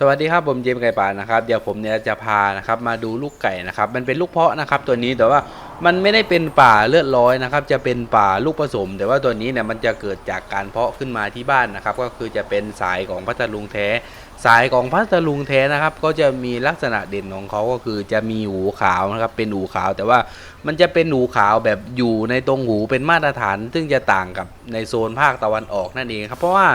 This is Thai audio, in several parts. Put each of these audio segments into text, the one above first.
สวัสดีครับผมเจมส์ไก่ป่านะครับเดี๋ยวผมเนี่ยจะพานะครับมาดูลูกไก่นะครับมันเป็นลูกเพาะนะครับตัวนี้แต่ว่ามันไม่ได้เป็นป่าเลือดร้อยนะครับจะเป็นป่าลูกผสม แต่ว่าตัวนี้เนี่ยมันจะเกิดจากการเพาะขึ้นมาที่บ้านนะครับก็คือจะเป็นสายของพัทลุงแท้สายของพัทลุงแท้นะครับ ก็จะมีลักษณะเด่นของเขาก็คือจะมีหูขาวนะครับ เป็นหูขาว แต่ว่ามันจะเป็นหูขาวแบบอยู่ในตรงหูเป็นมาตรฐาน ซึ่งจะต่างกับในโซนภาคตะวันออกนั่นเองครับ เพราะว่า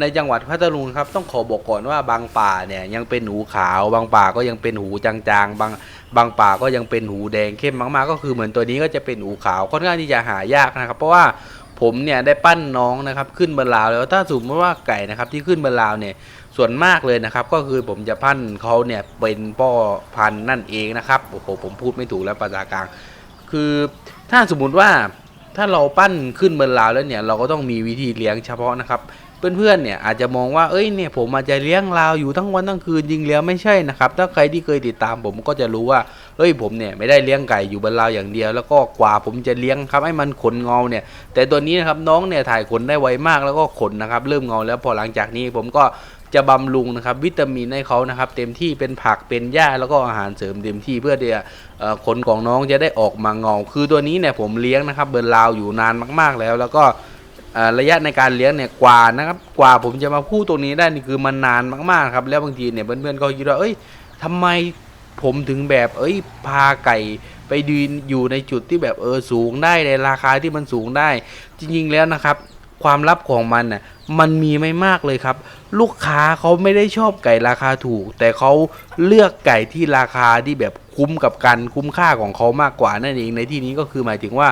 ในจังหวัดพัทลุงครับต้องขอบอกก่อนว่าบางป่าเนี่ยยังเป็นหูขาว บางป่าก็ยังเป็นหูจางๆ บางบางป่าก็ยังเป็นหูแดงเข้มมากๆ ก็คือเหมือนตัวนี้ก็จะเป็นหูขาวค่อนข้างที่จะหายากนะครับ เพราะว่า ผมเนี่ยได้ปั้นน้องนะครับขึ้นบนราวแล้วถ้าสมมติว่าไก่นะครับที่ขึ้นบนราวเนี่ยส่วนมากเลยนะครับ ก็คือผมจะพันเขาเนี่ยเป็นพ่อพันธุ์นั่นเองนะครับโอ้โหผมพูดไม่ถูกแล้วภาษากลาง คือถ้าสมมุติว่าถ้าเราปั้นขึ้นบนราวแล้วเนี่ยเราก็ต้องมีวิธีเลี้ยงเฉพาะนะครับ เพื่อนๆเนี่ยอาจจะมองว่าเอ้ยเนี่ยผมอาจจะเลี้ยงราวอยู่ทั้งวันทั้งคืนจริงแล้วไม่ใช่นะครับถ้าใครที่เคยติดตามผมก็จะรู้ว่าเอ้ยผมเนี่ยไม่ได้เลี้ยงไก่อยู่บนราวอย่างเดียว แล้วก็กว่าผมจะเลี้ยงครับให้มันขนเงาเนี่ย แต่ตัวนี้นะครับน้องเนี่ยถ่ายขนได้ไวมากแล้วก็ขนนะครับเริ่มเงาแล้วพอหลังจากนี้ผมก็จะบำรุงนะครับวิตามินให้เขานะครับเต็มที่เป็นผักเป็นหญ้าแล้วก็อาหารเสริมเต็มที่เพื่อที่จะเอ่อขนของน้องจะได้ออกมาเงา คือตัวนี้เนี่ยผมเลี้ยงนะครับเบิร์นลาวอยู่นานมาก ๆแล้ว แล้วก็ ระยะในการเลี้ยงเนี่ยกว่านะครับกว่าผมจะมาพูดตรงนี้ได้นี่คือมันนานมากๆครับ แล้วบางทีเนี่ยเพื่อนๆก็คิดว่าเอ้ยทำไมผมถึงแบบเอ้ยพาไก่ไปยืนอยู่ในจุดที่แบบเออสูงได้ในราคาที่มันสูงได้ จริงๆแล้วนะครับ ความลับของมันน่ะมันมีไม่มากเลยครับ ลูกค้าเขาไม่ได้ชอบไก่ราคาถูก แต่เขาเลือกไก่ที่ราคาที่แบบ คุ้มกับกันคุ้มค่าของเขามากกว่านั่นเองในที่นี้ก็คือหมายถึงว่า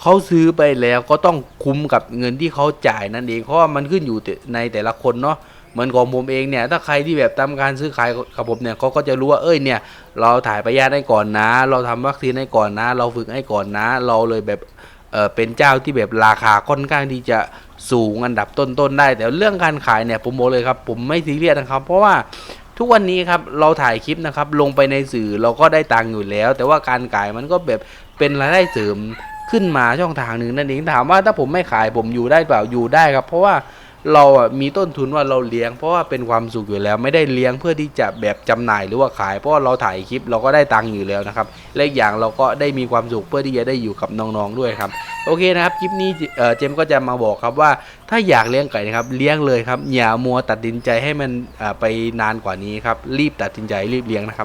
เขาซื้อไปแล้วก็ต้องคุ้มกับเงินที่เขาจ่ายนั่นเองเพราะว่ามันขึ้นอยู่ในแต่ละคนเนาะเหมือนของผมเองเนี่ยถ้าใครที่แบบทำการซื้อขายกับผมเนี่ยเขาก็จะรู้ว่าเอ้ยเนี่ย เราถ่ายพยาธิให้ก่อนนะ เราทำวัคซีนให้ก่อนนะ เราฝึกให้ก่อนนะ เราเลยแบบเออเป็นเจ้าที่แบบราคาค่อนข้างที่จะสูงอันดับต้นๆได้ แต่เรื่องการขายเนี่ยผมบอกเลยครับ ผมไม่ซีเรียสนะครับ เพราะว่า ทุกวันนี้ครับเราถ่ายคลิปนะครับลงไปในสื่อเราก็ได้ตังค์อยู่แล้ว แต่ว่าการขายมันก็แบบเป็นรายได้เสริมขึ้นมาช่องทางหนึ่งนั่นเองถามว่าถ้าผมไม่ขายผมอยู่ได้เปล่าอยู่ได้ครับ เพราะว่า เราอะมีต้นทุนว่าเราเลี้ยงเพราะว่าเป็นความสุขอยู่แล้ว ไม่ได้เลี้ยงเพื่อที่จะแบบจำหน่ายหรือว่าขาย เพราะว่าเราถ่ายคลิปเราก็ได้ตังค์อยู่แล้วนะครับและอย่างเราก็ได้มีความสุขเพื่อที่จะได้อยู่กับน้องๆด้วยครับโอเคนะครับคลิปนี้เจมก็จะมาบอกครับว่าถ้าอยากเลี้ยงไก่นะครับเลี้ยงเลยครับอย่ามัวตัดสินใจให้มันไปนานกว่านี้ครับรีบตัดสินใจรีบเลี้ยงนะครับ